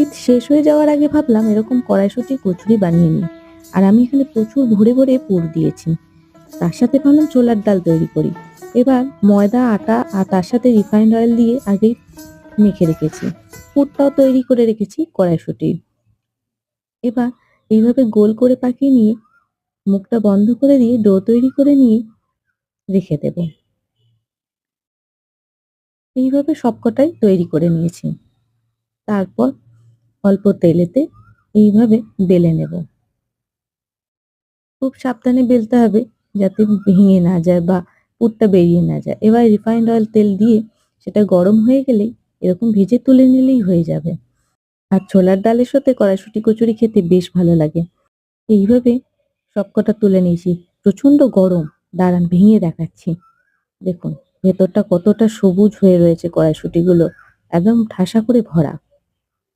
ঈদ শেষ হয়ে যাওয়ার আগে ভাবলাম এরকম কড়াইশুঁটি কচুরি বানিয়ে নিই। আর আমি এখানে প্রচুর ভরে ভরে পুর দিয়েছি। তার সাথে ভাবলাম ছোলার ডাল তৈরি করি। এবার ময়দা, আটা আর তার সাথে রিফাইন্ড অয়েল দিয়ে আগেই মেখে রেখেছি। পুরটাও তৈরি করে রেখেছি কড়াইশুঁটির এবার এইভাবে গোল করে পাকিয়ে নিয়ে মুখটা বন্ধ করে দিয়ে ডো তৈরি করে নিয়ে রেখে দেব। এইভাবে সবকটাই তৈরি করে নিয়েছি। তারপর অল্প তেলেতে এইভাবে বেলে নেব। খুব সাবধানে বেলতে হবে যাতে ভেঙে না যায় বা পুরটা বেরিয়ে না যায়। এবার রিফাইন্ড অয়েল তেল দিয়ে সেটা গরম হয়ে গেলেই এরকম ভেজে তুলে নিলেই হয়ে যাবে। আর ছোলার ডালের সাথে কড়াইশুঁটি কচুরি খেতে বেশ ভালো লাগে। এইভাবে সবকটা তুলে নিয়েছি। প্রচণ্ড গরম। দাঁড়ান, ভেঙে দেখাচ্ছি। দেখুন, ভেতরটা কতটা সবুজ হয়ে রয়েছে কড়াইশুঁটিগুলো। একদম ঠাসা করে ভরা।